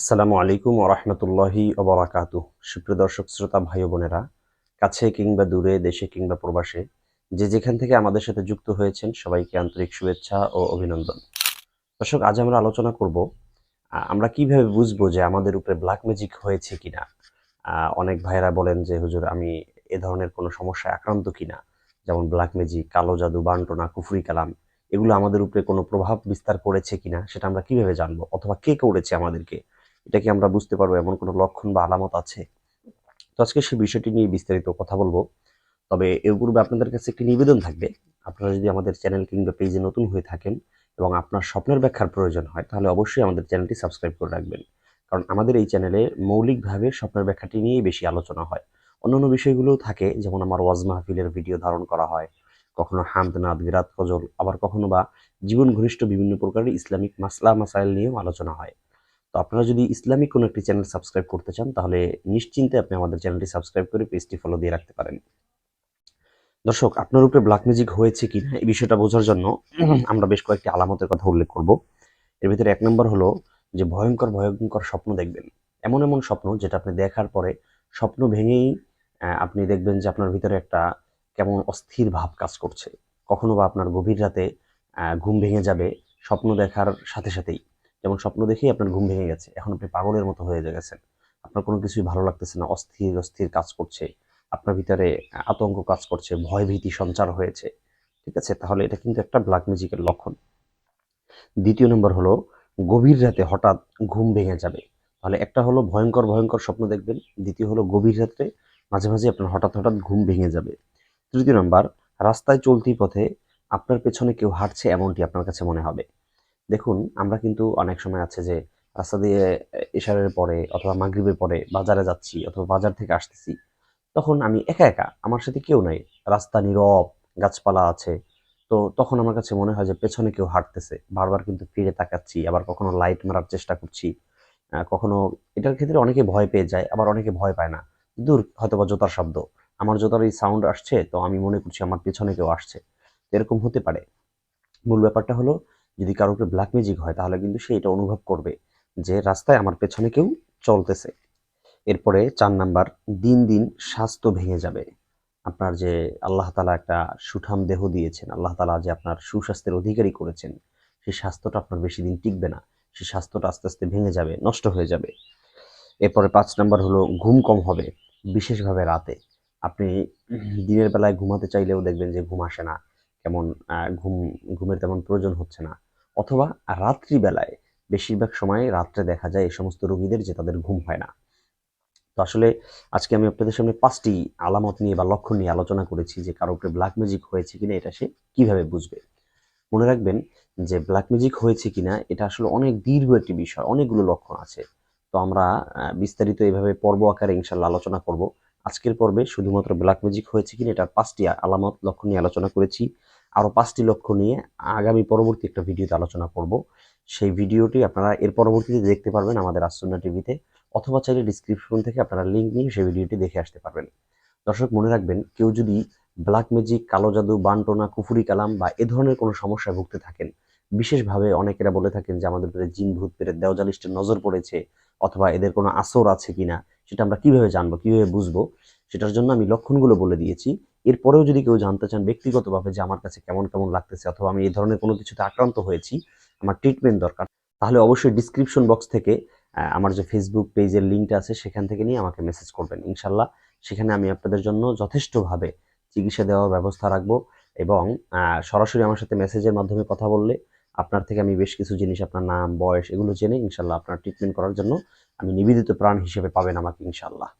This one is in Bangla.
আসসালামু আলাইকুম ওরহমতুল্লাহি ওবরাকাতু সুপ্রিয় দর্শক, শ্রোতা, ভাই বোনেরা, কাছে কিংবা দূরে, দেশে কিংবা প্রবাসে, যে যেখান থেকে আমাদের সাথে যুক্ত হয়েছেন, সবাইকে আন্তরিক শুভেচ্ছা ও অভিনন্দন। দর্শক, আজ আমরা আলোচনা করব আমরা কীভাবে বুঝব যে আমাদের উপরে ব্ল্যাক ম্যাজিক হয়েছে কিনা? অনেক ভাইরা বলেন যে, হুজুর, আমি এ ধরনের কোনো সমস্যায় আক্রান্ত কিনা? যেমন ব্ল্যাক ম্যাজিক কালো জাদু, বান্টনা, কুফরি কালাম, এগুলো আমাদের উপরে কোনো প্রভাব বিস্তার করেছে কিনা, সেটা আমরা কীভাবে জানব? অথবা কে করেছে আমাদেরকে? এটা কি আমরা বুঝতে পারব এমন কোনো লক্ষণ বা আলামত আছে? তো আজকে সেই বিষয়টি নিয়ে বিস্তারিত কথা বলব। তবে এর পূর্বে আপনাদের কাছে একটি নিবেদন থাকবে। আপনারা যদি আমাদের চ্যানেল কিংবা পেজে নতুন হয়ে থাকেন এবং আপনার স্বপ্নের ব্যাখ্যার প্রয়োজন হয়, তাহলে অবশ্যই আমাদের চ্যানেলটি সাবস্ক্রাইব করে রাখবেন। কারণ আমাদের এই চ্যানেলে মৌলিকভাবে স্বপ্নের ব্যাখ্যাটি নিয়েই বেশি আলোচনা হয়। অন্যান্য বিষয়গুলোও থাকে, যেমন আমার ওয়াজ মাহফিলের ভিডিও ধারণ করা হয়, কখনো হামদনাদ বিরাট ফজল, আবার কখনো বা জীবন ঘনিষ্ঠ বিভিন্ন প্রকারের ইসলামিক মাসলা, মাসাইল নিয়েও আলোচনা হয়। তো আপনারা যদি ইসলামিক কোনো একটি চ্যানেল সাবস্ক্রাইব করতে চান তাহলে নিশ্চিন্তে আপনি আমাদের চ্যানেলটি সাবস্ক্রাইব করে পেজটি ফলো দিয়ে রাখতে পারেন। দর্শক আপনার উপরে ব্ল্যাক ম্যাজিক হয়েছে কি না এই বিষয়টা বোঝার জন্য আমরা বেশ কয়েকটি আলামতের কথা উল্লেখ করব। এর ভিতরে এক নম্বর হলো যে ভয়ঙ্কর ভয়ঙ্কর স্বপ্ন দেখবেন। এমন এমন স্বপ্ন যেটা আপনি দেখার পরে স্বপ্ন ভেঙেই আপনি দেখবেন যে আপনার ভিতরে একটা কেমন অস্থির ভাব কাজ করছে। কখনো বা আপনার গভীর রাতে ঘুম ভেঙে যাবে স্বপ্ন দেখার সাথে সাথেই। যেমন স্বপ্ন দেখেই আপনার ঘুম ভেঙে গেছে, এখন আপনি পাগলের মতো হয়ে গেছেন। আপনার কোনো কিছুই ভালো লাগতেছে না, অস্থির অস্থির কাজ করছে, আপনার ভিতরে আতঙ্ক কাজ করছে ভয় ভীতি সঞ্চার হয়েছে, ঠিক আছে? তাহলে এটা কিন্তু একটা ব্ল্যাক ম্যাজিকের লক্ষণ। দ্বিতীয় নম্বর হলো, গভীর রাতে হঠাৎ ঘুম ভেঙে যাবে। তাহলে একটা হলো ভয়ঙ্কর ভয়ঙ্কর স্বপ্ন দেখবেন, দ্বিতীয় হলো গভীর রাতে মাঝে মাঝে আপনার হঠাৎ হঠাৎ ঘুম ভেঙে যাবে। তৃতীয় নম্বর, রাস্তায় চলতি পথে আপনার পেছনে কেউ হাঁটছে এমনটি আপনার কাছে মনে হবে। দেখুন, আমরা কিন্তু অনেক সময় আছে যে রাস্তা দিয়ে এশারের পরে অথবা মাগরিবের পরে বাজারে যাচ্ছি অথবা বাজার থেকে আসতেছি, তখন আমি একা একা, আমার সাথে কেউ নাই, রাস্তা নীরব, গাছপালা আছে, তো তখন আমার কাছে মনে হয় যে পেছনে কেউ হাঁটতেছে, বারবার কিন্তু ফিরে তাকাচ্ছি, আবার কখনো লাইট মারার চেষ্টা করছি কখনো এটার ক্ষেত্রে অনেকে ভয় পেয়ে যায়, আবার অনেকে ভয় পায় না, দূর হয়তো বা জোতার শব্দ, আমার জোতার এই সাউন্ড আসছে, তো আমি মনে করছি আমার পেছনে কেউ আসছে এরকম হতে পারে। মূল ব্যাপারটা হলো যদি উপরে ব্ল্যাক ম্যাজিক হয়, তাহলে কিন্তু সে এটা অনুভব করবে যে রাস্তায় আমার পেছনে কেউ চলতেছে। এরপরে চার নাম্বার, দিন দিন স্বাস্থ্য ভেঙে যাবে। আপনার যে আল্লাহ তালা একটা সুঠাম দেহ দিয়েছেন, আল্লাহ তালা যে আপনার সুস্বাস্থ্যের অধিকারী করেছেন, সেই স্বাস্থ্যটা আপনার বেশি দিন টিকবে না। সেই স্বাস্থ্যটা আস্তে আস্তে ভেঙে যাবে, নষ্ট হয়ে যাবে। এরপরে পাঁচ নাম্বার হলো, ঘুম কম হবে, বিশেষভাবে রাতে। আপনি দিনের বেলায় ঘুমাতে চাইলেও দেখবেন যে ঘুম আসে না। কেমন ঘুম, ঘুমের তেমন প্রয়োজন হচ্ছে না। অথবা রাত্রিবেলায়। বেশিরভাগ সময় রাত্রে দেখা যায় এই সমস্ত রোগীদের যে তাদের ঘুম হয় না। তো আসলে আজকে আমি আপনাদের সামনে পাঁচটি আলামত নিয়ে বা লক্ষণ নিয়ে আলোচনা করেছি যে কারও ব্ল্যাক ম্যাজিক হয়েছে কিনা এটা সে কীভাবে বুঝবে? মনে রাখবেন যে ব্ল্যাক ম্যাজিক হয়েছে কিনা এটা আসলে অনেক দীর্ঘ একটি বিষয়, অনেকগুলো লক্ষণ আছে। তো আমরা বিস্তারিত এইভাবে পর্ব আকারে ইনশাল্লাহ আলোচনা করব। আজকের পর্বে শুধুমাত্র ব্ল্যাক ম্যাজিক হয়েছে কিনা এটার পাঁচটি আলামত, লক্ষণ নিয়ে আলোচনা করেছি। আরও পাঁচটি লক্ষ্য নিয়ে আগামী পরবর্তী একটা ভিডিওতে আলোচনা করব। সেই ভিডিওটি আপনারা এর পরবর্তীতে দেখতে পারবেন আমাদের আসন্না টিভিতে অথবা চাইলে ডিসক্রিপশন থেকে আপনারা লিঙ্ক নিয়ে সেই ভিডিওটি দেখে আসতে পারবেন। দর্শক, মনে রাখবেন, কেউ যদি ব্ল্যাক ম্যাজিক কালো জাদু, বানটোনা, কুফুরি কালাম বা এ ধরনের কোনো সমস্যায় ভুগতে থাকেন, বিশেষভাবে অনেকেরা বলে থাকেন যে আমাদের উপরে জিন, ভূত পেরে দেওজালিস্টের নজর পড়েছে অথবা এদের কোনো আসর আছে কিনা, সেটা আমরা কীভাবে জানব, কীভাবে বুঝব, সেটার জন্য আমি লক্ষণগুলো বলে দিয়েছি। এরপরেও যদি কেউ জানতে চান ব্যক্তিগতভাবে যে আমার কাছে কেমন কেমন লাগতেছে অথবা আমি এই ধরনের কোনো কিছুতে আক্রান্ত হয়েছি, আমার ট্রিটমেন্ট দরকার, তাহলে অবশ্যই ডিসক্রিপশন বক্স থেকে আমার যে ফেসবুক পেজের লিঙ্কটা আছে সেখান থেকে নিয়ে আমাকে মেসেজ করবেন। ইনশাল্লাহ সেখানে আমি আপনাদের জন্য যথেষ্টভাবে চিকিৎসা দেওয়ার ব্যবস্থা রাখব এবং সরাসরি আমার সাথে মেসেজের মাধ্যমে কথা বললে আপনার থেকে আমি বেশ কিছু জিনিস, আপনার নাম, বয়স এগুলো জেনে ইনশাল্লাহ আপনার ট্রিটমেন্ট করার জন্য আমি নিবেদিত প্রাণ হিসেবে পাবেন আমাকে ইনশাল্লাহ।